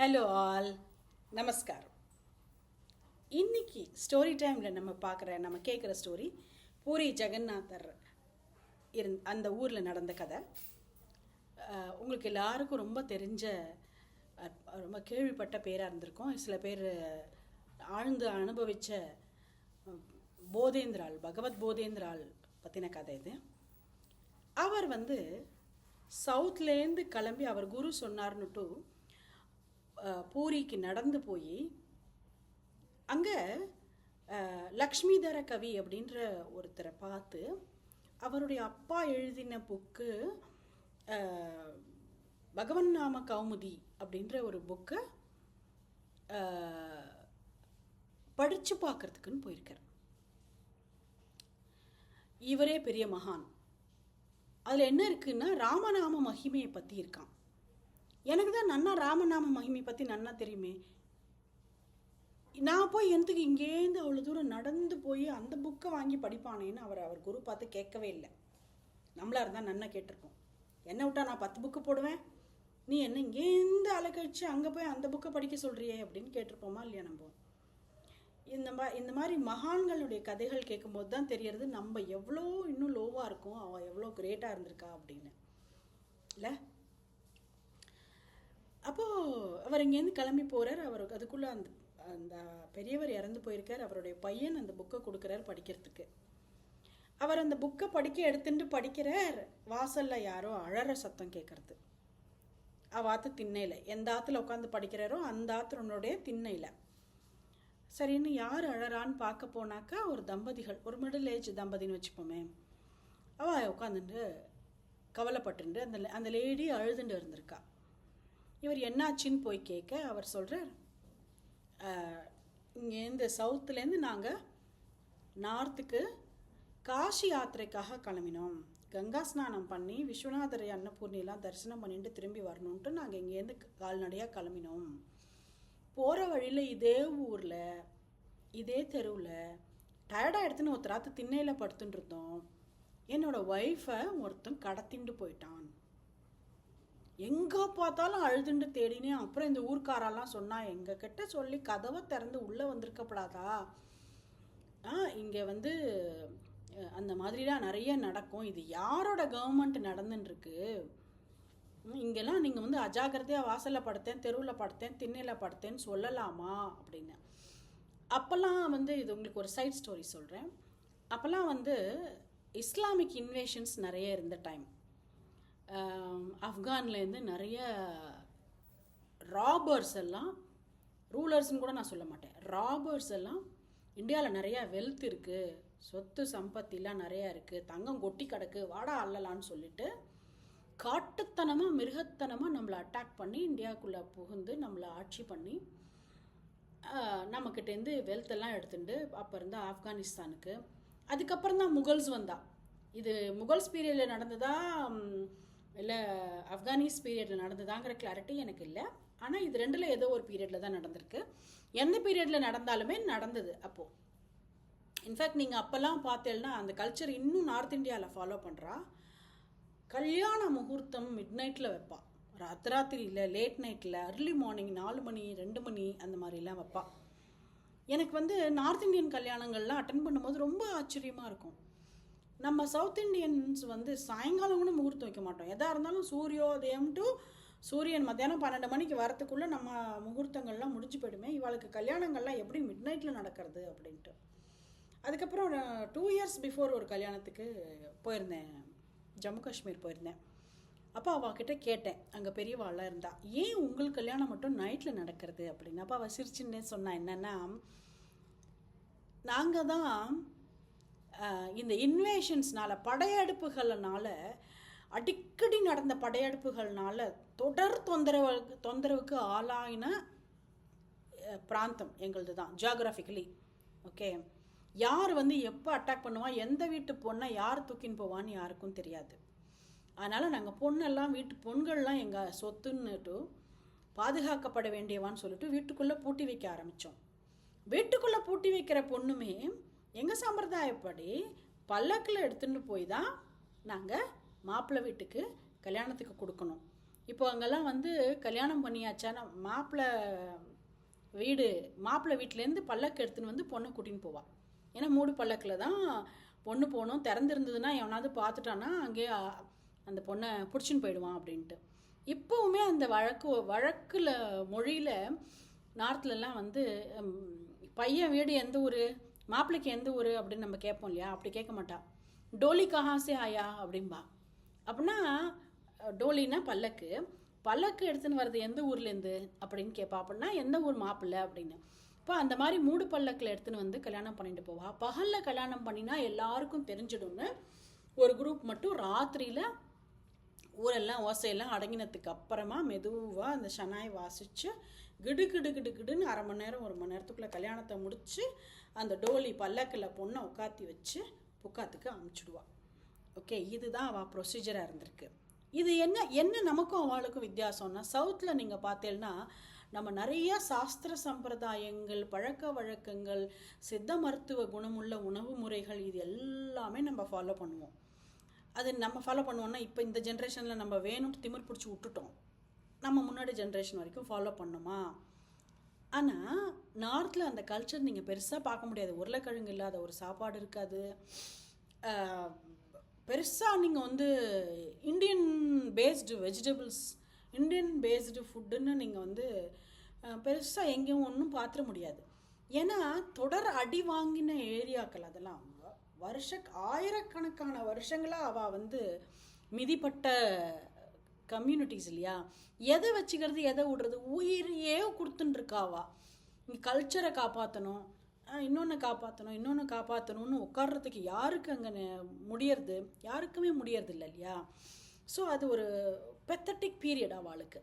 Hello all நமஸ்காரம் இன்னைக்கு story டைமில் நம்ம பார்க்குற நம்ம கேட்குற ஸ்டோரி பூரி ஜெகநாதர் இருந் அந்த ஊரில் நடந்த கதை. உங்களுக்கு எல்லாருக்கும் ரொம்ப தெரிஞ்ச ரொம்ப கேள்விப்பட்ட பேராக இருந்திருக்கும். சில பேர் ஆழ்ந்து அனுபவித்த போதேந்திரால் பகவத் போதேந்திரால் பற்றின கதை இது. அவர் வந்து சவுத்லேருந்து கிளம்பி அவர் குரு சொன்னார்னுட்டு பூரிக்கு நடந்து போய் அங்கே லக்ஷ்மிதர கவி அப்படின்ற ஒருத்தரை பார்த்து அவருடைய அப்பா எழுதின புக்கு பகவன் நாம கௌமுதி அப்படின்ற ஒரு புக்கை படித்து பார்க்கறதுக்குன்னு போயிருக்கார். இவரே பெரிய மகான். அதில் என்ன இருக்குன்னா ராமநாம மகிமையை பற்றி இருக்கான். எனக்கு தான் நன்னா ராமநாம மகிமை பற்றி நன்னா தெரியுமே. நான் போய் எனத்துக்கு இங்கேருந்து அவ்வளோ தூரம் நடந்து போய் அந்த புக்கை வாங்கி படிப்பானேன்னு அவர் அவர் குரு பார்த்து கேட்கவே இல்லை. நம்மளாக இருந்தால் நன்னா கேட்டிருக்கோம் என்ன விட்டா நான் பத்து புக்கு போடுவேன்? நீ என்ன இங்கேருந்து அலைக்கழிச்சு அங்கே போய் அந்த புக்கை படிக்க சொல்கிறியே அப்படின்னு கேட்டிருப்போமா இல்லையா நம்ம? இந்த மா இந்த மாதிரி மகான்களுடைய கதைகள் கேட்கும்போது தான் தெரியறது நம்ம எவ்வளோ இன்னும் லோவாக இருக்கோம் அவள் எவ்வளோ கிரேட்டாக இருந்திருக்கா அப்படின்னு. இல்லை? அப்போது அவர் இங்கேருந்து கிளம்பி போகிறார் அவர் அதுக்குள்ளே அந்த அந்த பெரியவர் இறந்து போயிருக்கார். அவருடைய பையன் அந்த புக்கை கொடுக்குறார் படிக்கிறதுக்கு. அவர் அந்த புக்கை படிக்க எடுத்துட்டு படிக்கிறார். வாசலில் யாரோ அழற சத்தம் கேட்கறது அவாத்து திண்ணையில் எந்த ஆற்றுல உட்காந்து படிக்கிறாரோ அந்த ஆத்திரனுடைய திண்ணையில். சரின்னு யார் அழறான்னு பார்க்க போனாக்கா ஒரு தம்பதிகள் ஒரு மிடில் ஏஜ் தம்பதின்னு வச்சுப்போமே. அவள் உட்காந்துட்டு கவலைப்பட்டுண்டு அந்த அந்த லேடி அழுதுண்டு இருந்திருக்கா. இவர் என்னாச்சுன்னு போய் கேட்க அவர் சொல்கிறார் இங்கேருந்து சவுத்துலேருந்து நாங்கள் நார்த்துக்கு காஷி யாத்திரைக்காக கிளம்பினோம். கங்கா ஸ்நானம் பண்ணி விஸ்வநாதர் அன்னபூர்ணிலாம் தரிசனம் பண்ணிட்டு திரும்பி வரணுன்ட்டு நாங்கள் இங்கேருந்து கால்நடையாக கிளம்பினோம். போகிற வழியில் இதே ஊரில் இதே தெருவில் டயர்டாக எடுத்துன்னு ஒருத்தராத்து திண்ணையில் படுத்துட்டு இருந்தோம். என்னோடய ஒய்ஃபை ஒருத்தன் கடத்திண்டு போயிட்டான். எங்கே பார்த்தாலும் அழுதுண்டு தேடினேன் அப்புறம் இந்த ஊர்க்காரெல்லாம் சொன்னால் எங்கள் கிட்ட சொல்லி கதவை திறந்து உள்ளே வந்திருக்கப்படாதா? ஆ இங்கே வந்து அந்த மாதிரிலாம் நிறைய நடக்கும். இது யாரோட கவர்மெண்ட் நடந்துட்டுருக்கு இங்கெல்லாம் நீங்கள் வந்து அஜாக்கிரதையாக வாசலில் படுத்தேன் தெருவில் படுத்தேன் திண்ணையில் படுத்தேன்னு சொல்லலாமா? அப்படின்னு. அப்போல்லாம் வந்து இது உங்களுக்கு ஒரு சைட் ஸ்டோரி சொல்கிறேன் அப்போல்லாம் வந்து இஸ்லாமிக் இன்வேஷன்ஸ் நிறைய இருந்த டைம் ஆப்கான்லேருந்து நிறைய ராபர்ஸ் எல்லாம் ரூலர்ஸ்னு கூட நான் சொல்ல மாட்டேன். ராபர்ஸ் எல்லாம் இந்தியாவில் நிறையா வெல்த் இருக்குது சொத்து சம்பத்திலாம் நிறையா இருக்குது தங்கம் கொட்டி கிடக்கு வாடா அல்லலான்னு சொல்லிட்டு காட்டுத்தனமாக மிருகத்தனமாக நம்மளை அட்டாக் பண்ணி இந்தியாவுக்குள்ளே புகுந்து நம்மளை ஆட்சி பண்ணி நம்மக்கிட்டேருந்து வெல்த் எல்லாம் எடுத்துட்டு அப்போ இருந்தால் ஆப்கானிஸ்தானுக்கு. அதுக்கப்புறம் தான் முகல்ஸ் வந்தா. இது முகல்ஸ் பீரியடில் நடந்ததா இல்லை ஆப்கானிஸ் பீரியடில் நடந்ததாங்கிற கிளாரிட்டி எனக்கு இல்லை. ஆனால் இது ரெண்டில் ஏதோ ஒரு பீரியடில் தான் நடந்திருக்கு. எந்த பீரியடில் நடந்தாலுமே நடந்தது அப்போது இன்ஃபேக்ட் நீங்கள் அப்போல்லாம் பார்த்தேன்னா அந்த கல்ச்சர் இன்னும் நார்த் இந்தியாவில் ஃபாலோ பண்ணுறா கல்யாண முகூர்த்தம் மிட் நைட்டில் வைப்பா ராத்திராத்திரியில் லேட் நைட்டில் அர்லி மார்னிங் நாலு மணி ரெண்டு மணி அந்த மாதிரிலாம் வைப்பா. எனக்கு வந்து நார்த் இந்தியன் கல்யாணங்கள்லாம் அட்டன் பண்ணும்போது ரொம்ப ஆச்சரியமாக இருக்கும். நம்ம சவுத் இந்தியன்ஸ் வந்து சாயங்காலம் கூட முகூர்த்தம் வைக்க மாட்டோம். எதாக இருந்தாலும் சூரியோதயம் டு சூரியன் மத்தியானம் பன்னெண்டு மணிக்கு வரத்துக்குள்ளே நம்ம முகூர்த்தங்கள்லாம் முடிஞ்சு போயிடுமே. இவளுக்கு கல்யாணங்கள்லாம் எப்படி மிட் நைட்டில் நடக்கிறது அப்படின்ட்டு. அதுக்கப்புறம் டூ இயர்ஸ் பிஃபோர் ஒரு கல்யாணத்துக்கு போயிருந்தேன். ஜம்மு காஷ்மீர் போயிருந்தேன். அப்போ அவகிட்ட கேட்டேன். அங்கே பெரியவாளாக இருந்தா ஏன் உங்கள் கல்யாணம் மட்டும் நைட்டில் நடக்கிறது? அப்படின்னு. அப்போ அவள் சிரிச்சுன்னே சொன்னா என்னென்னா நாங்கள் தான் இந்த இன்வேஷன்ஸ்னால் படையெடுப்புகள்னால அடிக்கடி நடந்த படையெடுப்புகள்னால தொடர் தொந்தரவு தொந்தரவுக்கு ஆளாயின பிராந்தம் எங்களது தான் ஜியாகிராஃபிக்கலி ஓகே யார் வந்து எப்போ அட்டாக் பண்ணுவான் எந்த வீட்டு பொண்ணை யார் தூக்கின்னு போவான்னு யாருக்கும் தெரியாது. அதனால் நாங்கள் பொண்ணெல்லாம் வீட்டு பொண்கள்லாம் எங்கள் சொத்துன்னுட்டு பாதுகாக்கப்பட வேண்டியவான்னு சொல்லிட்டு வீட்டுக்குள்ளே பூட்டி வைக்க ஆரம்பித்தோம் வீட்டுக்குள்ளே பூட்டி வைக்கிற பொண்ணுமே எங்கள் சம்பிரதாயப்படி பல்லக்கில் எடுத்துன்னு போய் தான் நாங்கள் மாப்பிள்ளை வீட்டுக்கு கல்யாணத்துக்கு கொடுக்கணும். இப்போ அங்கெல்லாம் வந்து கல்யாணம் பண்ணியாச்சானா மாப்பிள்ளை வீடு மாப்பிள்ளை வீட்டிலேருந்து பல்லக்கு எடுத்துன்னு வந்து பொண்ணை கூட்டின்னு போவாள் ஏன்னா மூடு பல்லக்கில் தான் பொண்ணு போகணும். திறந்துருந்ததுன்னா எவனாவது பார்த்துட்டான்னா அங்கேயே அந்த பொண்ணை பிடிச்சின்னு போயிடுவான் அப்படின்ட்டு. இப்போவுமே அந்த வழக்கு வழக்கில் மொழியில் நார்த்லலாம் வந்து பையன் வீடு எந்த ஊர்? மாப்பிள்ளைக்கு எந்த ஊர் அப்படின்னு நம்ம கேட்போம் இல்லையா? அப்படி கேட்க மாட்டா. டோலி கஹாசே ஆயா அப்படின்பா அப்படின்னா டோலின்னா டோலினா பல்லக்கு. பல்லக்கு எடுத்துன்னு வர்றது எந்த ஊர்லேருந்து அப்படின்னு கேட்பா அப்படின்னா எந்த ஊர் மாப்பிள்ளை அப்படின்னு. இப்போ அந்த மாதிரி மூடு பல்லக்கில் எடுத்துன்னு வந்து கல்யாணம் பண்ணிட்டு போவா. பகலில் கல்யாணம் பண்ணினா எல்லாருக்கும் தெரிஞ்சிடும்னு ஒரு குரூப் மட்டும் ராத்திரியில் ஊரெல்லாம் ஓசையெல்லாம் அடங்கினதுக்கு அப்புறமா மெதுவாக அந்த ஷனாய் வாசித்து கிடு கிடு கிடு கிடுன்னு அரை மணி நேரம் ஒரு மணி நேரத்துக்குள்ளே கல்யாணத்தை முடித்து அந்த டோலி பல்லக்கில் பொண்ணை உட்காத்தி வச்சு புக்காத்துக்கு அமுச்சிடுவா. ஓகே இதுதான் அவள் ப்ரொசீஜராக இருந்திருக்கு. இது என்ன என்ன நமக்கும் அவளுக்கும் வித்தியாசம்னா சவுத்தில் நீங்கள் பார்த்தேன்னா நம்ம நிறைய சாஸ்திர சம்பிரதாயங்கள் பழக்க வழக்கங்கள் சித்த மருத்துவ குணமுள்ள உணவு முறைகள் இது எல்லாமே நம்ம ஃபாலோ பண்ணுவோம். அது நம்ம ஃபாலோ பண்ணுவோம்னா இப்போ இந்த ஜென்ரேஷனில் நம்ம வேணும்னு திமிர் பிடிச்சி விட்டுட்டோம். நம்ம முன்னாடி ஜென்ரேஷன் வரைக்கும் ஃபாலோ பண்ணுமா? ஆனால் நார்த்தில் அந்த கல்ச்சர் நீங்கள் பெருசாக பார்க்க முடியாது. உருளைக்கிழங்கு இல்லாத ஒரு சாப்பாடு இருக்காது. பெருசாக நீங்கள் வந்து Indian based vegetables Indian based ஃபுட்டுன்னு நீங்கள் வந்து பெருசாக எங்கேயும் ஒன்றும் பார்த்துட முடியாது. ஏன்னா தொடர் அடி வாங்கின ஏரியாக்கள் அதெல்லாம் வருஷ ஆயிரக்கணக்கான வருஷங்களாக அவள் வந்து மிதிப்பட்ட கம்யூனிட்டிஸ் இல்லையா? எதை வச்சுக்கிறது எதை விடுறது? உயிரையே கொடுத்துட்டுருக்காவா நீ கல்ச்சரை காப்பாற்றணும் இன்னொன்று காப்பாற்றணும் இன்னொன்று காப்பாற்றணும்னு உட்காடுறதுக்கு யாருக்கு அங்கே முடியறது? யாருக்குமே முடியறது இல்லை இல்லையா? ஸோ அது ஒரு பெத்தட்டிக் பீரியட் அவளுக்கு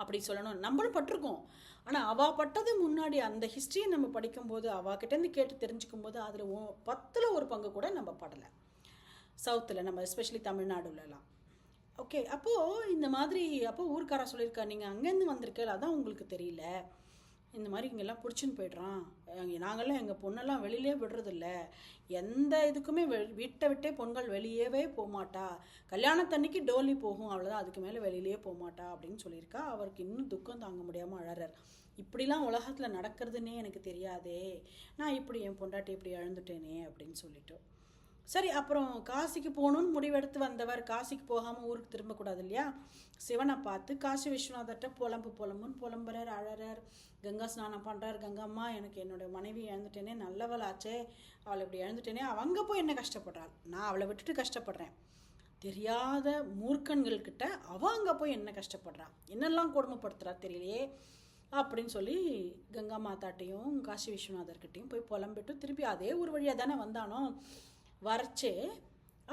அப்படி சொல்லணும். நம்மளும் பட்டிருக்கோம். ஆனால் அவள் பட்டது முன்னாடி அந்த ஹிஸ்ட்ரியை நம்ம படிக்கும்போது அவாக்கிட்டேருந்து கேட்டு தெரிஞ்சுக்கும் போது அதில் பத்தில் ஒரு பங்கு கூட நம்ம படலை. சவுத்தில் நம்ம எஸ்பெஷலி தமிழ்நாடுலலாம். ஓகே அப்போது இந்த மாதிரி அப்போ ஊருக்காரா சொல்லியிருக்கா நீங்கள் அங்கேருந்து வந்திருக்கல அதான் உங்களுக்கு தெரியல. இந்த மாதிரி இங்கெல்லாம் பிடிச்சின்னு போய்ட்றான். நாங்கள்லாம் எங்கள் பொண்ணெல்லாம் வெளியிலே விடுறதில்ல. எந்த இதுக்குமே வெ வீட்டை விட்டே பொண்கள் வெளியவே போகமாட்டா கல்யாணத்தன்னைக்கு டோலி போகும் அவ்வளோதான் அதுக்கு மேலே வெளியிலே போகமாட்டா அப்படின்னு சொல்லியிருக்கா. அவருக்கு இன்னும் துக்கம் தாங்க முடியாமல் அழறார். இப்படிலாம் உலகத்தில் நடக்கிறதுனே எனக்கு தெரியாதே. நான் இப்படி என் பொண்டாட்டி இப்படி இழந்துட்டேனே அப்படின்னு சொல்லிட்டோம் சரி அப்புறம் காசிக்கு போகணும்னு முடிவெடுத்து வந்தவர் காசிக்கு போகாமல் ஊருக்கு திரும்பக்கூடாது இல்லையா சிவனை பார்த்து காசி விஸ்வநாதர்கிட்ட புலம்பு புலம்புன்னு புலம்புறார் அழறார். கங்கா ஸ்நானம் பண்ணுறார் கங்கம்மா எனக்கு என்னோட மனைவி இழந்துட்டேனே நல்லவளாச்சே. அவளை இப்படி இழந்துட்டேனே அவங்க போய் என்ன கஷ்டப்படுறாள்? நான் அவளை விட்டுட்டு கஷ்டப்படுறேன். தெரியாத மூர்க்கன்கள்கிட்ட அவள் அங்கே போய் என்ன கஷ்டப்படுறா? என்னெல்லாம் கொடுமைப்படுத்துறா தெரியலையே அப்படின்னு சொல்லி கங்கா மாதாட்டையும் காசி விஸ்வநாதர்கிட்டையும் போய் புலம்பிட்டு திருப்பி அதே ஒரு வழியாக தானே வந்தானோ? வரச்சே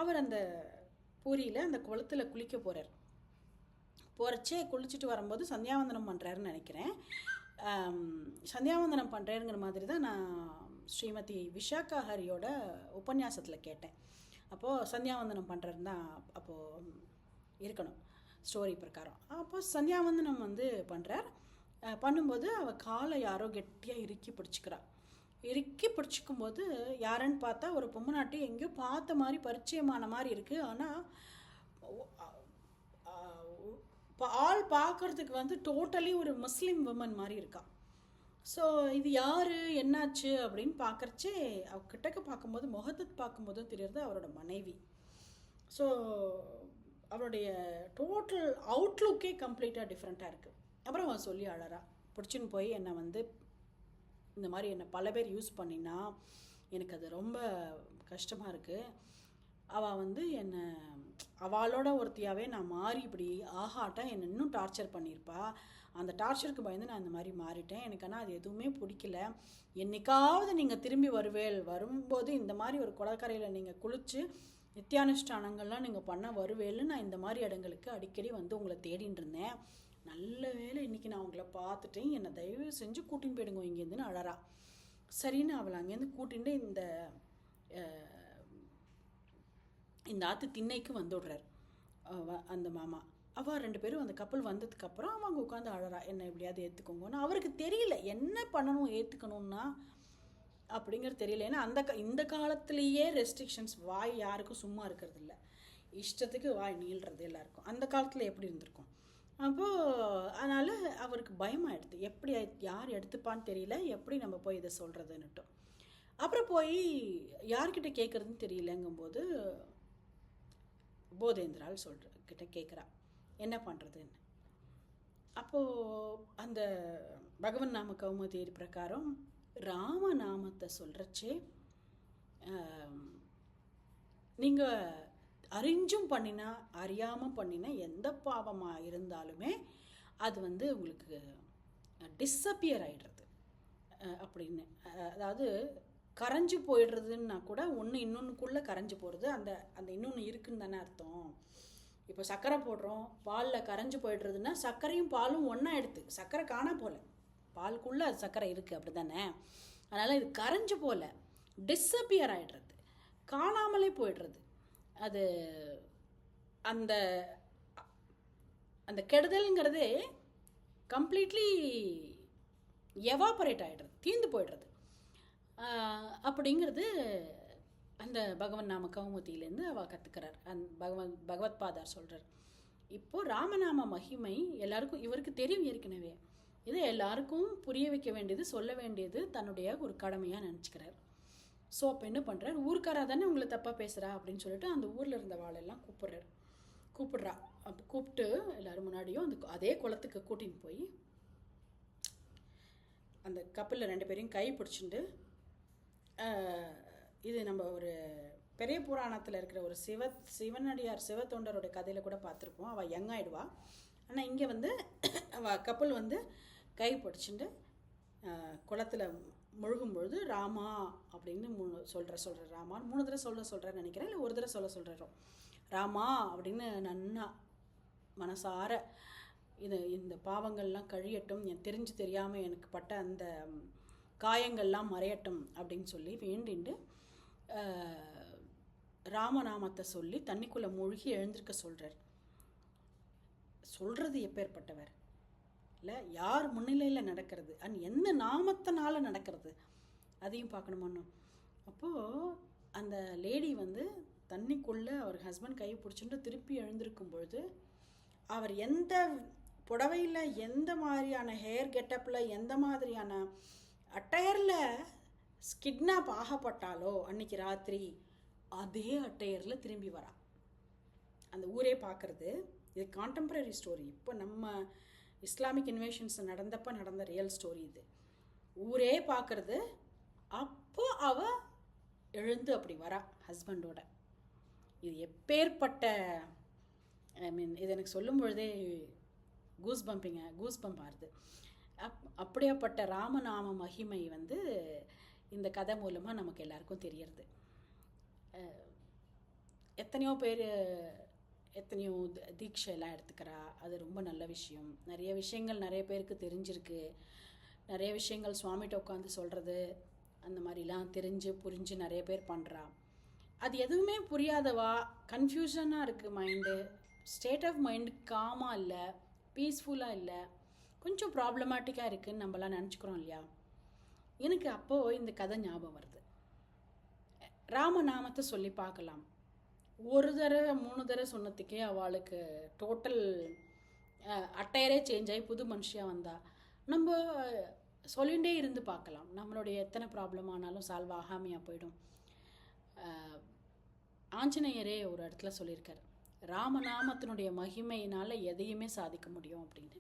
அவர் அந்த பூரியில் அந்த குளத்துல குளிக்க போகிறார் போகிறச்சே குளிச்சுட்டு வரும்போது சந்தியாவந்தனம் பண்ணுறாருன்னு நினைக்கிறேன். சந்தியாவந்தனம் பண்ணுறாருங்கிற மாதிரி தான் நான் ஸ்ரீமதி விஷாக்கா ஹரியோட உபன்யாசத்தில் கேட்டேன். அப்போது சந்தியாவந்தனம் பண்ணுறது தான் அப்போது இருக்கணும் ஸ்டோரி பிரகாரம். அப்போ சந்தியாவந்தனம் வந்து பண்ணுறார் பண்ணும்போது அவள் காலை யாரோ கெட்டியாக இறுக்கி பிடிச்சிக்கிறாள் இறுக்கி பிடிச்சிக்கும் போது யாருன்னு பார்த்தா ஒரு பொம்மநாட்டி எங்கேயோ பார்த்த மாதிரி பரிச்சயமான மாதிரி இருக்குது ஆனால் ஆள் பார்க்கறதுக்கு வந்து டோட்டலி ஒரு முஸ்லீம் உமன் மாதிரி இருக்கா. ஸோ இது யார் என்னாச்சு அப்படின்னு பார்க்குறச்சே அவ கிட்டக்க பார்க்கும்போது முகத்தை பார்க்கும்போதும் தெரியறது அவரோட மனைவி. ஸோ அவருடைய டோட்டல் அவுட்லுக்கே கம்ப்ளீட்டாக டிஃப்ரெண்ட்டாக இருக்குது அப்புறம் அவன் சொல்லி அழறா பிடிச்சின்னு போய் என்னை வந்து இந்த மாதிரி என்னை பல பேர் யூஸ் பண்ணினா எனக்கு அது ரொம்ப கஷ்டமாக இருக்குது அவள் வந்து என்னை அவளோட ஒருத்தியாகவே நான் மாறி இப்படி ஆகாட்டா என்னை இன்னும் டார்ச்சர் பண்ணியிருப்பா அந்த டார்ச்சருக்கு பயந்து நான் இந்த மாதிரி மாறிட்டேன். எனக்கு ஆனால் அது எதுவுமே பிடிக்கல. என்னைக்காவது நீங்கள் திரும்பி வருவேல் வரும்போது இந்த மாதிரி ஒரு குளக்கரையில் நீங்கள் குளித்து நித்தியானுஷ்டானங்கள்லாம் நீங்கள் பண்ண வருவேல்னு நான் இந்த மாதிரி இடங்களுக்கு அடிக்கடி வந்து உங்களை தேடின்னு இருந்தேன். நல்ல வேளை இன்றைக்கி நான் உங்களை பார்த்துட்டேன். என்னை தயவு செஞ்சு கூட்டின்னு போயிடுங்க இங்கேருந்துன்னு அழறா. சரின்னு அவளை அங்கேருந்து கூட்டிட்டு இந்த இந்த ஆற்று திண்ணைக்கு வந்து விடுறார் அந்த மாமா. அவள் ரெண்டு பேரும் அந்த கப்பல் வந்ததுக்கப்புறம் அவங்க உட்காந்து அழறா. என்ன எப்படியாவது ஏற்றுக்கோங்கன்னு அவருக்கு தெரியல. என்ன பண்ணணும் ஏற்றுக்கணும்னா அப்படிங்கிறது தெரியல. ஏன்னா அந்த க- இந்த காலத்திலேயே ரெஸ்ட்ரிக்ஷன்ஸ் வாய் யாருக்கும் சும்மா இருக்கிறது இல்லை இஷ்டத்துக்கு வாய் நீள்றது எல்லாருக்கும். அந்த காலத்தில் எப்படி இருந்திருக்கும்? அப்போது அதனால் அவருக்கு பயமாகிடுது எப்படி யார் எடுத்துப்பான்னு தெரியல. எப்படி நம்ம போய் இதை சொல்கிறதுன்னுட்டும் அப்புறம் போய் யார்கிட்ட கேட்குறதுன்னு தெரியலங்கும்போது போதேந்திரால் சொல்கிற கிட்ட கேட்குறா என்ன பண்ணுறதுன்னு அப்போது அந்த பகவன் நாம கௌமுதேரி பிரகாரம் ராம நாமத்தை சொல்கிறச்சே நீங்கள் அறிஞ்சும் பண்ணினா அறியாமல் பண்ணினா எந்த பாவமாக இருந்தாலுமே அது வந்து உங்களுக்கு டிஸப்பியர் ஆகிடுறது அப்படின்னு. அதாவது கரைஞ்சு போயிடுறதுன்னா கூட ஒன்று இன்னொன்றுக்குள்ளே கரைஞ்சு போகிறது அந்த அந்த இன்னொன்று இருக்குன்னு தானே அர்த்தம். இப்போ சர்க்கரை போடுறோம் பாலில் கரைஞ்சு போயிடுறதுன்னா சர்க்கரையும் பாலும் ஒன்றா எடுத்து சர்க்கரை காணா போல. பாலுக்குள்ளே சர்க்கரை இருக்குது அப்படி தானே அதனால் இது கரைஞ்சு போல டிஸப்பியர் ஆகிடுறது காணாமலே போயிடுறது. அது அந்த அந்த கெடுதல்ங்கிறதே கம்ப்ளீட்லி எவாபரேட் ஆகிடுறது தீந்து போயிடுறது. அப்படிங்கிறது அந்த பகவன் நாம கௌமுதியிலேருந்து அவ கற்றுக்கிறார் அந் பகவன் பகவத் பாதார் சொல்கிறார் இப்போது ராமநாம மகிமை எல்லாருக்கும் இவருக்கு தெரியும் ஏற்கனவே. இதை எல்லாருக்கும் புரிய வைக்க வேண்டியது சொல்ல வேண்டியது தன்னுடைய ஒரு கடமையாக நினச்சிக்கிறார். ஸோ அப்போ என்ன பண்ணுறார் ஊருக்காரா தானே உங்களை தப்பாக பேசுகிறா அப்படின்னு சொல்லிட்டு அந்த ஊரில் இருந்த வாளெல்லாம் கூப்பிட்றாரு. கூப்பிட்றா. அப்போ கூப்பிட்டு எல்லாரும் முன்னாடியும் அந்த அதே குளத்துக்கு கூட்டின்னு போய் அந்த கப்பலில் ரெண்டு பேரையும் கை பிடிச்சிண்டு இது நம்ம ஒரு பெரிய புராணத்தில் இருக்கிற ஒரு சிவ சிவனடியார் சிவத்தொண்டரோட கதையில் கூட பார்த்துருப்போம். அவள் யங் ஆகிடுவா ஆனால் இங்கே வந்து அவள் கப்பல் வந்து கை பிடிச்சிண்டு குளத்தில் முழுகும் பொழுது ராமா அப்படின்னு மூணு சொல்கிற சொல்கிற ராமா. மூணு தடவை சொல்ல சொல்கிறேன்னு நினைக்கிறேன். இல்லை ஒரு தடவை சொல்ல சொல்கிறோம் ராமா அப்படின்னு நன்னா மனசார இது இந்த பாவங்கள்லாம் கழியட்டும் என் தெரிஞ்சு தெரியாமல் எனக்கு பட்ட அந்த காயங்கள்லாம் மறையட்டும் அப்படின்னு சொல்லி வேண்டிண்டு ராமநாமத்தை சொல்லி தண்ணிக்குள்ளே மூழ்கி எழுந்திருக்க சொல்கிறார் சொல்கிறது எப்பேற்பட்டவர் இல்லை யார் முன்னிலையில் நடக்கிறது? அண்ட் எந்த நாமத்தினால நடக்கிறது? அதையும் பார்க்கணுமோன்னு அப்போது அந்த லேடி வந்து தண்ணிக்குள்ளே அவர் ஹஸ்பண்ட் கை பிடிச்சிட்டு திருப்பி எழுந்திருக்கும் பொழுது அவர் எந்த புடவையில் எந்த மாதிரியான ஹேர் கெட்டப்பில் எந்த மாதிரியான அட்டையரில் கிட்னாப் ஆகப்பட்டாலோ அன்னைக்கு ராத்திரி அதே அட்டையரில் திரும்பி வரா. அந்த ஊரே பார்க்குறது இது கான்டெம்பரரி ஸ்டோரி இப்போ நம்ம இஸ்லாமிக் இன்வேஷன்ஸ் நடந்தப்போ நடந்த ரியல் ஸ்டோரி இது. ஊரே பார்க்குறது அப்போ அவ எழுந்து அப்படி வரா ஹஸ்பண்டோட இது எப்பேற்பட்ட ஐ மீன் இது எனக்கு சொல்லும் பொழுதே கூஸ் பம்பிங்க கூஸ் பம்ப் ஆறுது. அப் அப்படியாப்பட்ட ராமநாம மகிமை வந்து இந்த கதை மூலமாக நமக்கு எல்லாருக்கும் தெரியறது. எத்தனையோ பேர் எத்தனையோ தி- தீட்சை எல்லாம் எடுத்துக்கிறா. அது ரொம்ப நல்ல விஷயம். நிறைய விஷயங்கள் நிறைய பேருக்கு தெரிஞ்சிருக்கு. நிறைய விஷயங்கள் சுவாமிகிட்ட உட்காந்து சொல்கிறது அந்த மாதிரிலாம் தெரிஞ்சு புரிஞ்சு நிறைய பேர் பண்ணுறா அது எதுவுமே புரியாதவா? கன்ஃபியூஷனாக இருக்குது மைண்டு ஸ்டேட் ஆஃப் மைண்டு காமாக இல்லை பீஸ்ஃபுல்லாக இல்லை. கொஞ்சம் ப்ராப்ளமேட்டிக்காக இருக்குதுன்னு நம்மலாம் நினச்சிக்கிறோம் இல்லையா? எனக்கு அப்போது இந்த கதை ஞாபகம் வருது. ராமநாமத்தை சொல்லி பார்க்கலாம். ஒரு தடவை மூணு தடவை சொன்னதுக்கே அவளுக்கு டோட்டல் அட்டையரே சேஞ்ச் ஆகி புது மனுஷியாக வந்தா. நம்ம சொல்லிகிட்டே இருந்து பார்க்கலாம். நம்மளுடைய எத்தனை ப்ராப்ளம் ஆனாலும் சால்வ் ஆகாமையாக போயிடும். ஆஞ்சநேயரே ஒரு இடத்துல சொல்லியிருக்காரு. ராமநாமத்தினுடைய மகிமையினால் எதையுமே சாதிக்க முடியும் அப்படின்னு.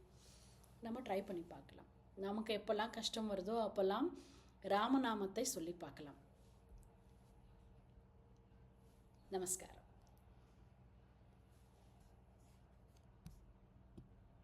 நம்ம ட்ரை பண்ணி பார்க்கலாம். நமக்கு எப்போல்லாம் கஷ்டம் வருதோ அப்போல்லாம் ராமநாமத்தை சொல்லி பார்க்கலாம். நமஸ்காரம்.